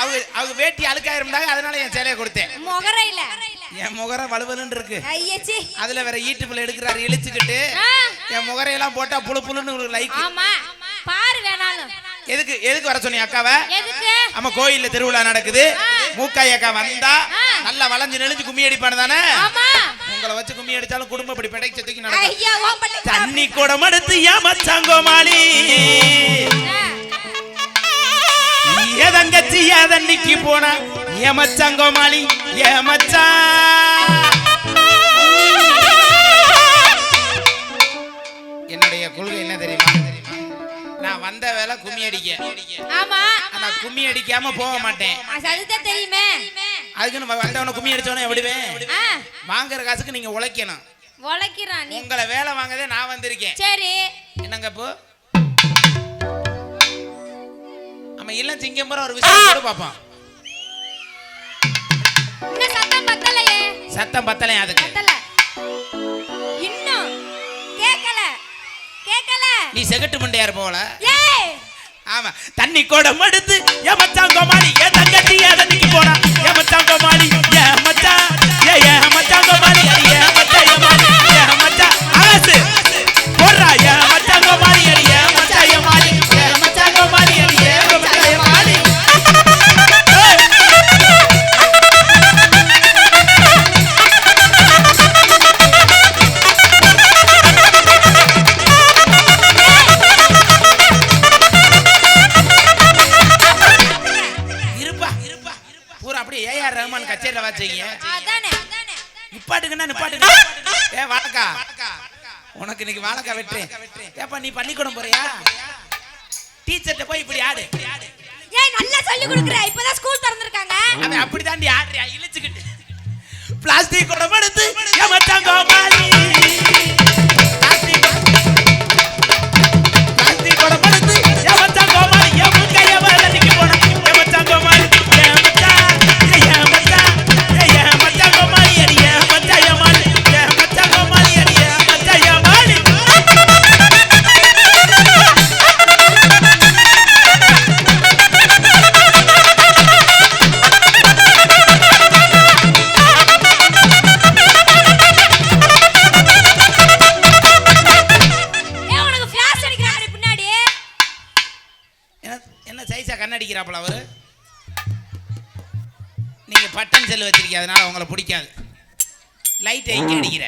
அவங்க அவங்க வேட்டி அழுக்காயிருந்தாங்க அதனால என் சேலையை கொடுத்தேன். முகரையில. என் முகரம் வலுவலுன்னு இருக்கு. அதுல வேற ஈட்டுப்புல எடுக்கிறாரு இழிச்சுக்கிட்டு. என் முகரையெல்லாம் போட்டா புழு புழுன்னு உங்களுக்கு லைக் ஆமா. பாரு வேணாலும். எதுக்கு எதுக்கு வர சொன்னீங்க அக்காவை? ஆமா கோயில்ல திருவிழா நடக்குது. மூக்காய் அக்கா வந்தா. நல்லா வளைஞ்சு நெளிஞ்சு கும்மி அடிப்பானு தானே? உங்களை வச்சு கும்மி அடிச்சாலும் குடும்பம் இப்படி பிடைச்சு தூக்கி நடக்கும். தண்ணி குடம் எடுத்து ஏமச்சாங்கோமாளி ஏதங்கச்சி ஏதன்னிக்கு போனா ஏமச்சாங்கோமாளி ஏமச்சா. என்னுடைய கொள்கை என்ன தெரியுமா? நான் வந்த வேலை கும்மி அடிக்க. ஆமா. ஆனா கும்மி அடிக்காம போக மாட்டேன். அதுதான் தெரியுமே. அதுக்குன்னு வந்தவன கும்மி அடிச்சவன ஆ, வாங்குற காசுக்கு நீங்க உழைக்கணும். உழைக்கிறான் உங்களை வேலை வாங்கதே நான் வந்திருக்கேன். சரி. என்னங்க இப்போ நம்ம இல்லம் சிங்கம்பரம் ஒரு விஷயம் கூட பார்ப்போம். சத்தம் பத்தலையே? சத்தம் பத்தலையும் அதுக்கு. இன்னும் கேக்கல. கேக்கல. நீ செகட்டு மண்டையார் போல. ஏய்! ஆமா. தண்ணி எடுத்து ஏமச்சாங்கோமாளி ஏ தங்கச்சி ஏதன்னைக்கு போனா வச்சீங்க ஏ வாழக்கா. உனக்கு இன்னைக்கு வாழக்கா வெட்டுறேன். ஏப்பா நீ பள்ளிக்கூடம் போறியா? டீச்சர்கிட்ட போய் இப்படி ஆடு. ஏய் நல்லா சொல்லி கொடுக்குற. இப்பதான் ஸ்கூல் திறந்திருக்காங்க. அவன் அப்படி தாண்டி ஆடுறியா? இழுச்சுக்கிட்டு. பிளாஸ்டிக் குடம் எடுத்து ஏமாச்சாங்க கண்ணடிக்கிறாப்புல அவரு? நீங்க பட்டன் செல் வச்சிருக்கீங்க அதனால உங்களை பிடிக்காது. லைட் எங்க அடிக்கிற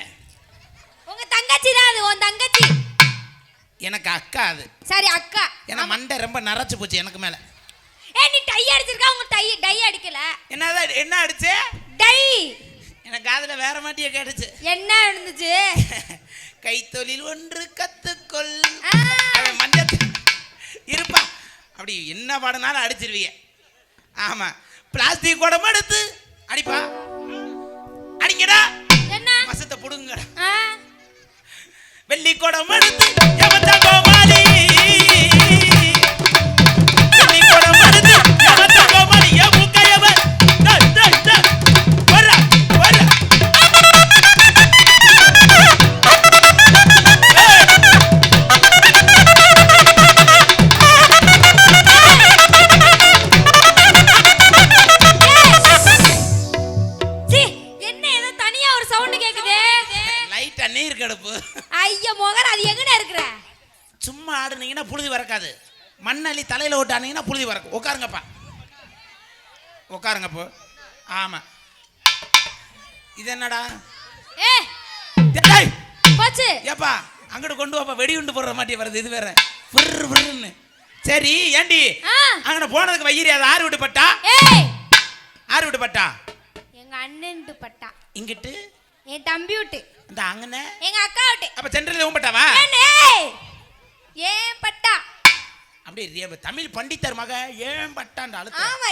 உங்க தங்கச்சி தான் அது உன் தங்கச்சி. எனக்கு அக்கா அது. சரி அக்கா. ஏன்னா மண்டை ரொம்ப நரைச்சு போச்சு எனக்கு மேல. ஏய் நீ டை அடிச்சிருக்கா? உங்க டை டை அடிக்கல. என்னதான் என்ன அடிச்சு? டை. எனக்கு காதுல வேற மாட்டியே கேட்டுச்சு. என்ன இருந்துச்சு கைத்தொழில் ஒன்று கத்துக்கொள். மஞ்சள். இருப்பா. அப்படி என்ன பாடினாலும் அடிச்சிருவீங்க. ஆமா. பிளாஸ்டிக் குடம் எடுத்து அடிப்பா. அடிங்கடா. என்ன? வசத்தை புடுங்கடா? வெள்ளி குடம் எடுத்து நீர் கடுப்பு. ஐயா முகர் அது எங்கடா இருக்கிற? சும்மா ஆடுனீங்கன்னா புழுதி வரக்காது. மண்ணள்ளி தலையில ஓட்டானீங்கன்னா புழுதி வரக்கும். உட்காருங்கப்பா. உட்காருங்கப்போ ஆமா. இது என்னடா? ஏ டேய் போச்சு. ஏப்பா அங்கிட்டு கொண்டு வாப்பா. வெடிகுண்டு போடுற மாட்டி வருது. இது வேற. ஃபிர் ஃபிர்னு சரி ஏண்டி? ஆ. அங்கன போனதுக்கு வயிறு அது ஆறு விட்டு பட்டா? ஏய்! ஆறு விட்டு பட்டா? எங்க அண்ணன்ட்டு பட்டா. இங்கிட்டு? என் தம்பி விட்டு இந்த அங்கன. எங்க அக்கா விட்டு. அப்ப சென்ட்ரல் பட்டாவா? ஏனே பட்டா? அப்படி தமிழ் பண்டித்தர் மக ஏன் பட்டான்ற அழுத்தம். ஆமா